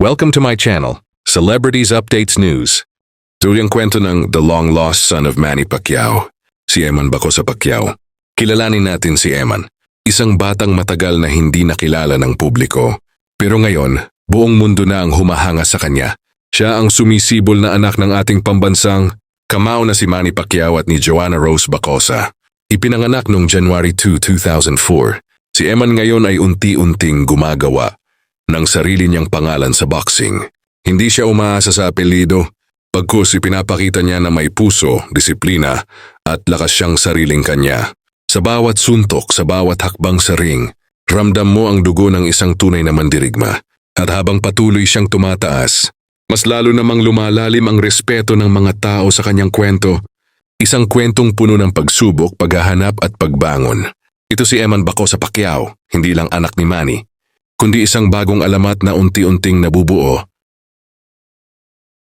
Welcome to my channel, Celebrities Updates News. Tuloy ang kwento ng The Long Lost Son of Manny Pacquiao, si Eman Bacosa Pacquiao. Kilalanin natin si Eman, isang batang matagal na hindi nakilala ng publiko. Pero ngayon, buong mundo na ang humahanga sa kanya. Siya ang sumisibol na anak ng ating pambansang kamao na si Manny Pacquiao at ni Joanna Rose Bacosa. Ipinanganak noong January 2, 2004. Si Eman ngayon ay unti-unting gumagawa ng sarili niyang pangalan sa boxing. Hindi siya umaasa sa apelido, pagkus ipinapakita niya na may puso, disiplina, at lakas siyang sariling kanya. Sa bawat suntok, sa bawat hakbang sa ring, ramdam mo ang dugo ng isang tunay na mandirigma. At habang patuloy siyang tumataas, mas lalo namang lumalalim ang respeto ng mga tao sa kanyang kwento. Isang kwentong puno ng pagsubok, paghahanap at pagbangon. Ito si Eman Baco sa Pacquiao, hindi lang anak ni Manny, kundi isang bagong alamat na unti-unting nabubuo